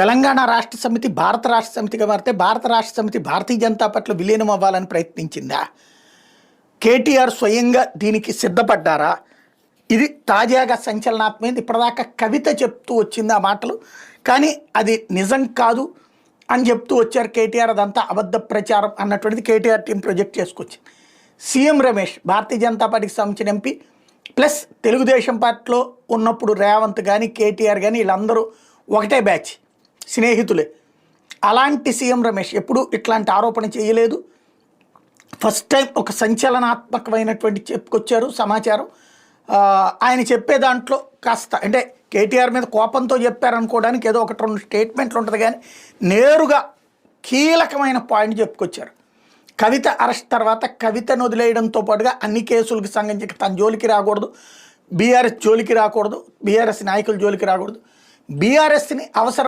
తెలంగాణ రాష్ట్ర సమితి భారత రాష్ట్ర సమితిగా మారితే భారత రాష్ట్ర సమితి భారతీయ జనతా పార్టీలో విలీనం అవ్వాలని ప్రయత్నించిందా? కేటీఆర్ స్వయంగా దీనికి సిద్ధపడ్డారా? ఇది తాజాగా సంచలనాత్మైంది ఇప్పటిదాకా కవిత చెప్తూ వచ్చింది ఆ మాటలు. కానీ అది నిజం కాదు అని చెప్తూ వచ్చారు కేటీఆర్. అదంతా అబద్ధ ప్రచారం అన్నటువంటిది కేటీఆర్ టీం ప్రొజెక్ట్ చేసుకొచ్చింది. సీఎం రమేష్ భారతీయ జనతా పార్టీకి సంబంధించిన ఎంపీ ప్లస్ తెలుగుదేశం పార్టీలో ఉన్నప్పుడు రేవంత్ కానీ కేటీఆర్ కానీ వీళ్ళందరూ ఒకటే బ్యాచ్. స్నేహితులే. అలాంటి సీఎం రమేష్ ఎప్పుడూ ఇట్లాంటి ఆరోపణ చేయలేదు. ఫస్ట్ టైం ఒక సంచలనాత్మకమైనటువంటి చెప్పుకొచ్చారు సమాచారం. ఆయన చెప్పే దాంట్లో కాస్త అంటే కేటీఆర్ మీద కోపంతో చెప్పారనుకోవడానికి ఏదో ఒకటి రెండు స్టేట్మెంట్లు ఉంటుంది కానీ నేరుగా కీలకమైన పాయింట్ చెప్పుకొచ్చారు. కవిత అరెస్ట్ తర్వాత కవితను వదిలేయడంతో పాటుగా అన్ని కేసులకు సంబంధించి తన జోలికి రాకూడదు. బీఆర్ఎస్ జోలికి రాకూడదు. బీఆర్ఎస్ నాయకుల జోలికి రాకూడదు. బీఆర్ఎస్ని అవసరం